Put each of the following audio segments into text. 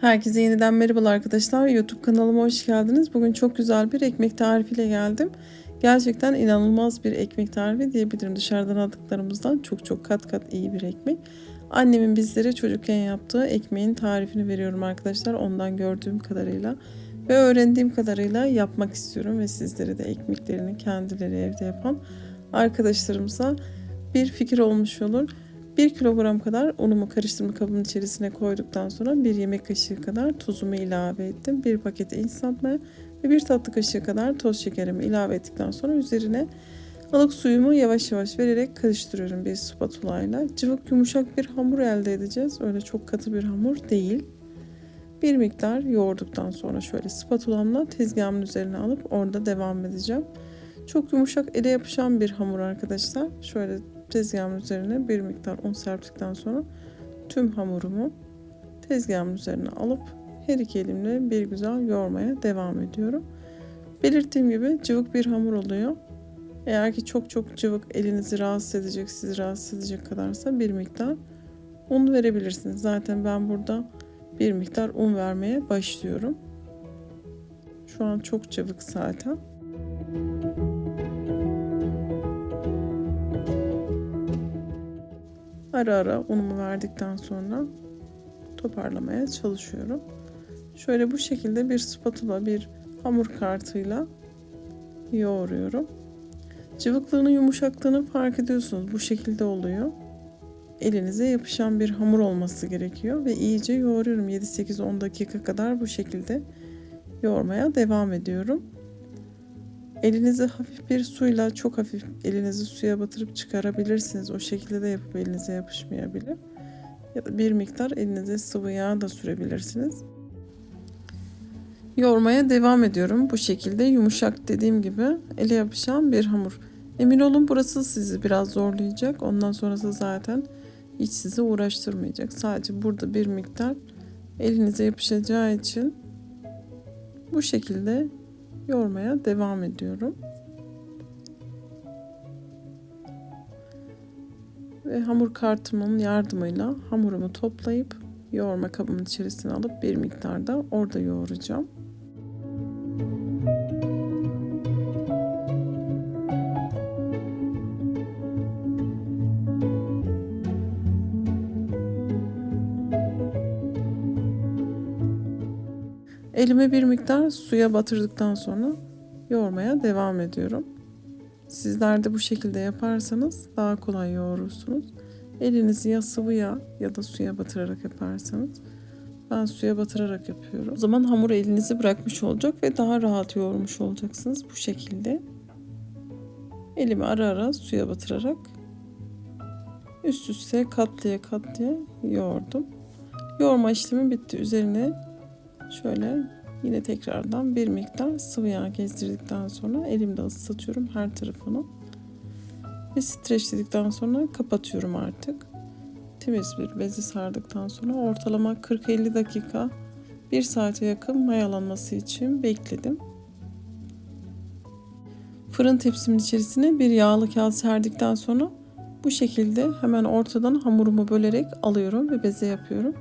Herkese yeniden merhabalar arkadaşlar. YouTube kanalıma hoş geldiniz. Bugün çok güzel bir ekmek tarifiyle geldim. Gerçekten inanılmaz bir ekmek tarifi diyebilirim. Dışarıdan aldıklarımızdan çok çok kat kat iyi bir ekmek. Annemin bizlere çocukken yaptığı ekmeğin tarifini veriyorum arkadaşlar. Ondan gördüğüm kadarıyla ve öğrendiğim kadarıyla yapmak istiyorum ve sizlere de ekmeklerini kendileri evde yapan arkadaşlarımıza bir fikir olmuş olur. 1 kilogram kadar unumu karıştırma kabının içerisine koyduktan sonra 1 yemek kaşığı kadar tuzumu ilave ettim. 1 paket instant maya ve 1 tatlı kaşığı kadar toz şekerimi ilave ettikten sonra üzerine ılık suyumu yavaş yavaş vererek karıştırıyorum bir spatula ile. Cıvık yumuşak bir hamur elde edeceğiz. Öyle çok katı bir hamur değil. Bir miktar yoğurduktan sonra şöyle spatulamla tezgahımın üzerine alıp orada devam edeceğim. Çok yumuşak ele yapışan bir hamur arkadaşlar. Şöyle tezgahımın üzerine bir miktar un serptikten sonra tüm hamurumu tezgahımın üzerine alıp her iki elimle bir güzel yoğurmaya devam ediyorum. Belirttiğim gibi cıvık bir hamur oluyor. Eğer ki çok çok cıvık elinizi rahatsız edecek, sizi rahatsız edecek kadarsa bir miktar un verebilirsiniz. Zaten ben burada bir miktar un vermeye başlıyorum. Şu an çok cıvık zaten. Ara ara unumu verdikten sonra toparlamaya çalışıyorum. Şöyle bu şekilde bir spatula, bir hamur kartıyla yoğuruyorum. Cıvıklığını, yumuşaklığını fark ediyorsunuz. Bu şekilde oluyor. Elinize yapışan bir hamur olması gerekiyor ve iyice yoğuruyorum. 7-8-10 dakika kadar bu şekilde yoğurmaya devam ediyorum. Elinizi hafif bir suyla çok hafif elinizi suya batırıp çıkarabilirsiniz. O şekilde de yapıp elinize yapışmayabilir. Ya da bir miktar elinize sıvı yağ da sürebilirsiniz. Yoğurmaya devam ediyorum. Bu şekilde yumuşak dediğim gibi ele yapışan bir hamur. Emin olun burası sizi biraz zorlayacak. Ondan sonrası zaten hiç sizi uğraştırmayacak. Sadece burada bir miktar elinize yapışacağı için bu şekilde yoğurmaya devam ediyorum. Ve hamur kartımın yardımıyla hamurumu toplayıp yoğurma kabımın içerisine alıp bir miktarda orada yoğuracağım. Elime bir miktar suya batırdıktan sonra yoğurmaya devam ediyorum. Sizler de bu şekilde yaparsanız daha kolay yoğurursunuz. Elinizi ya sıvıya ya da suya batırarak yaparsanız ben suya batırarak yapıyorum. O zaman hamur elinizi bırakmış olacak ve daha rahat yoğurmuş olacaksınız bu şekilde. Elimi ara ara suya batırarak üst üste katlaya katlaya yoğurdum. Yoğurma işlemi bitti. Üzerine şöyle yine tekrardan bir miktar sıvı yağ gezdirdikten sonra elimde ıslatıyorum her tarafını. Ve streçledikten sonra kapatıyorum artık. Temiz bir bezi sardıktan sonra ortalama 40-50 dakika 1 saate yakın mayalanması için bekledim. Fırın tepsimin içerisine bir yağlı kağıt serdikten sonra bu şekilde hemen ortadan hamurumu bölerek alıyorum ve beze yapıyorum.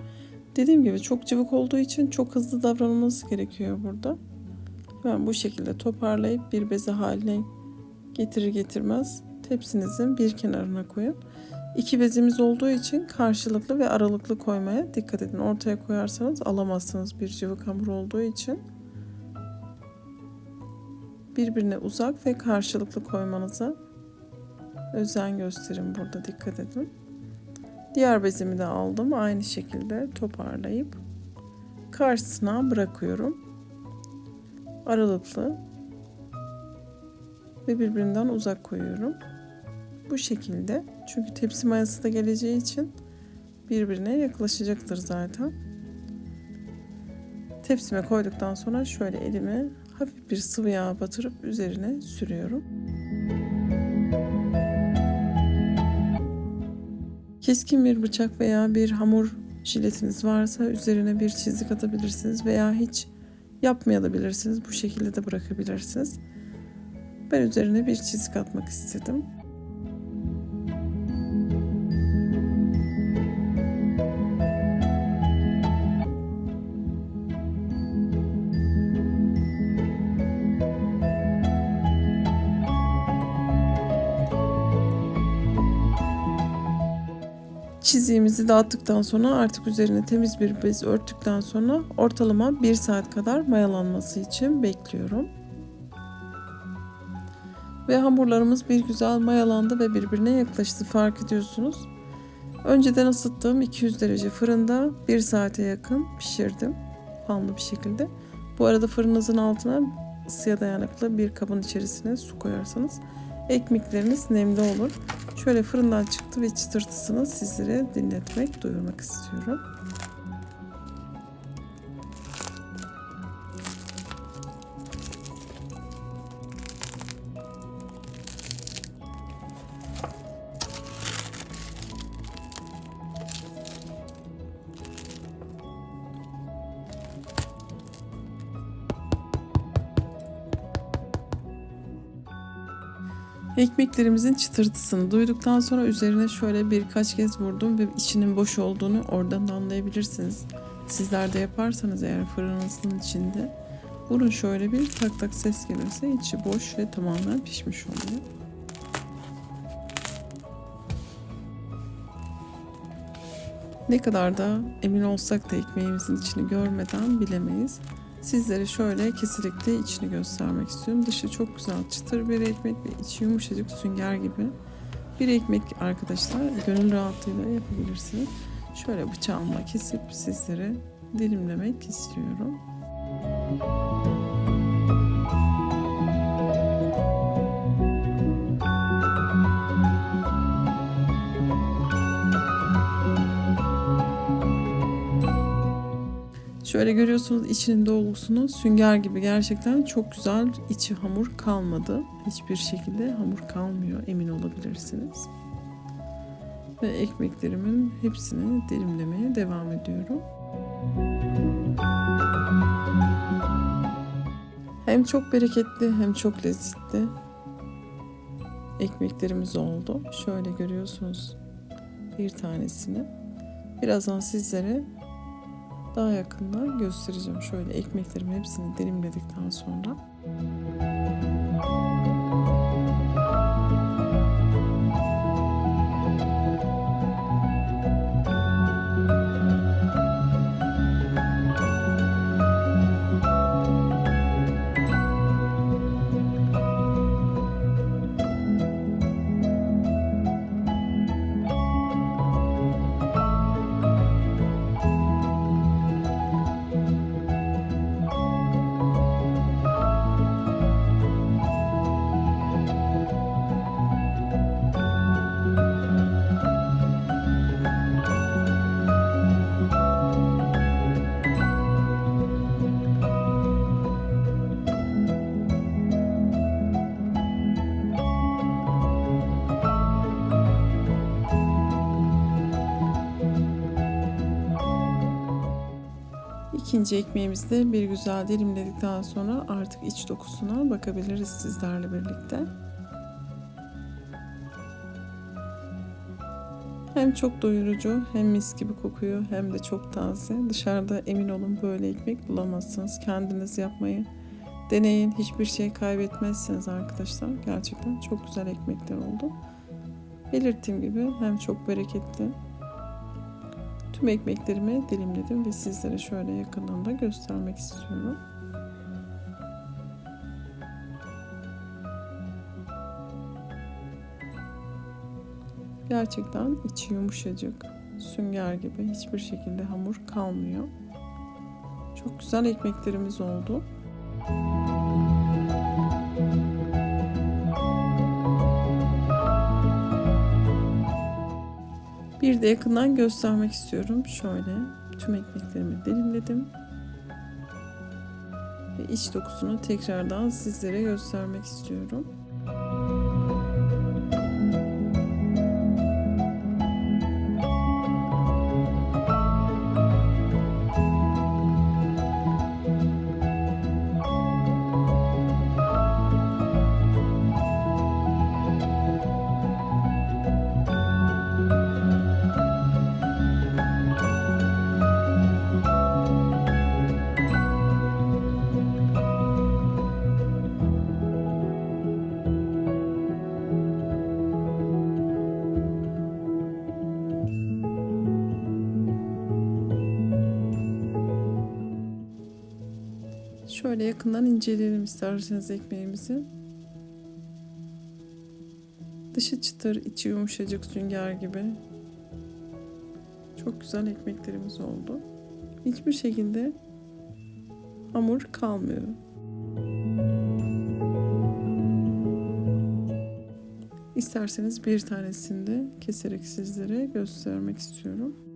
Dediğim gibi çok cıvık olduğu için çok hızlı davranılması gerekiyor burada. Ben bu şekilde toparlayıp bir beze haline getirir getirmez tepsinizin bir kenarına koyun. İki bezimiz olduğu için karşılıklı ve aralıklı koymaya dikkat edin. Ortaya koyarsanız alamazsınız bir cıvık hamur olduğu için. Birbirine uzak ve karşılıklı koymanıza özen gösterin burada dikkat edin. Diğer bezimi de aldım. Aynı şekilde toparlayıp karşısına bırakıyorum. Aralıklı ve birbirinden uzak koyuyorum. Bu şekilde. Çünkü tepsi mayası da geleceği için birbirine yaklaşacaktır zaten. Tepsime koyduktan sonra şöyle elimi hafif bir sıvı yağ batırıp üzerine sürüyorum. Keskin bir bıçak veya bir hamur jiletiniz varsa üzerine bir çizik atabilirsiniz veya hiç yapmayabilirsiniz. Bu şekilde de bırakabilirsiniz. Ben üzerine bir çizik atmak istedim. Çiziğimizi dağıttıktan sonra artık üzerine temiz bir bez örttükten sonra ortalama 1 saat kadar mayalanması için bekliyorum. Ve hamurlarımız bir güzel mayalandı ve birbirine yaklaştı fark ediyorsunuz. Önceden ısıttığım 200 derece fırında 1 saate yakın pişirdim. Fanlı bir şekilde. Bu arada fırınınızın altına ısıya dayanıklı bir kabın içerisine su koyarsanız ekmekleriniz nemli olur. Şöyle fırından çıktı ve çıtırtısını sizlere dinletmek, duyurmak istiyorum. Ekmeklerimizin çıtırtısını duyduktan sonra üzerine şöyle birkaç kez vurdum ve içinin boş olduğunu oradan da anlayabilirsiniz. Sizler de yaparsanız eğer fırınınızın içinde vurun şöyle bir tak tak ses gelirse içi boş ve tamamen pişmiş oluyor. Ne kadar da emin olsak da ekmeğimizin içini görmeden bilemeyiz. Sizlere şöyle keserek de içini göstermek istiyorum. Dışı çok güzel çıtır bir ekmek ve içi yumuşacık sünger gibi. Bir ekmek arkadaşlar gönül rahatlığıyla yapabilirsiniz. Şöyle bıçağımla kesip sizlere dilimlemek istiyorum. Şöyle görüyorsunuz içinin dolgusunu sünger gibi gerçekten çok güzel içi hamur kalmadı. Hiçbir şekilde hamur kalmıyor emin olabilirsiniz. Ve ekmeklerimin hepsini dilimlemeye devam ediyorum. Hem çok bereketli hem çok lezzetli ekmeklerimiz oldu. Şöyle görüyorsunuz bir tanesini. Birazdan sizlere daha yakından göstereceğim. Şöyle ekmeklerimin hepsini dilimledikten sonra. İkinci ekmeğimizi de bir güzel dilimledikten sonra artık iç dokusuna bakabiliriz sizlerle birlikte. Hem çok doyurucu hem mis gibi kokuyor hem de çok taze. Dışarıda emin olun böyle ekmek bulamazsınız. Kendiniz yapmayı deneyin. Hiçbir şey kaybetmezsiniz arkadaşlar. Gerçekten çok güzel ekmekler oldu. Belirttiğim gibi hem çok bereketli Tüm ekmeklerimi dilimledim ve sizlere şöyle yakından da göstermek istiyorum. Gerçekten içi yumuşacık, sünger gibi hiçbir şekilde hamur kalmıyor. Çok güzel ekmeklerimiz oldu. Bir de yakından göstermek istiyorum. Şöyle tüm ekmeklerimi dilimledim. Ve iç dokusunu tekrardan sizlere göstermek istiyorum. Şöyle yakından inceleyelim isterseniz ekmeğimizi. Dışı çıtır, içi yumuşacık sünger gibi. Çok güzel ekmeklerimiz oldu. Hiçbir şekilde hamur kalmıyor. İsterseniz bir tanesini de keserek sizlere göstermek istiyorum.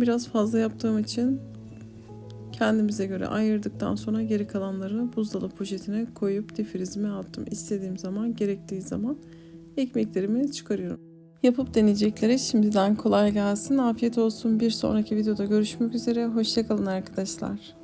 Biraz fazla yaptığım için kendimize göre ayırdıktan sonra geri kalanları buzdolabı poşetine koyup difrizime attım. İstediğim zaman, gerektiği zaman ekmeklerimi çıkarıyorum. Yapıp deneyeceklere şimdiden kolay gelsin. Afiyet olsun. Bir sonraki videoda görüşmek üzere. Hoşçakalın arkadaşlar.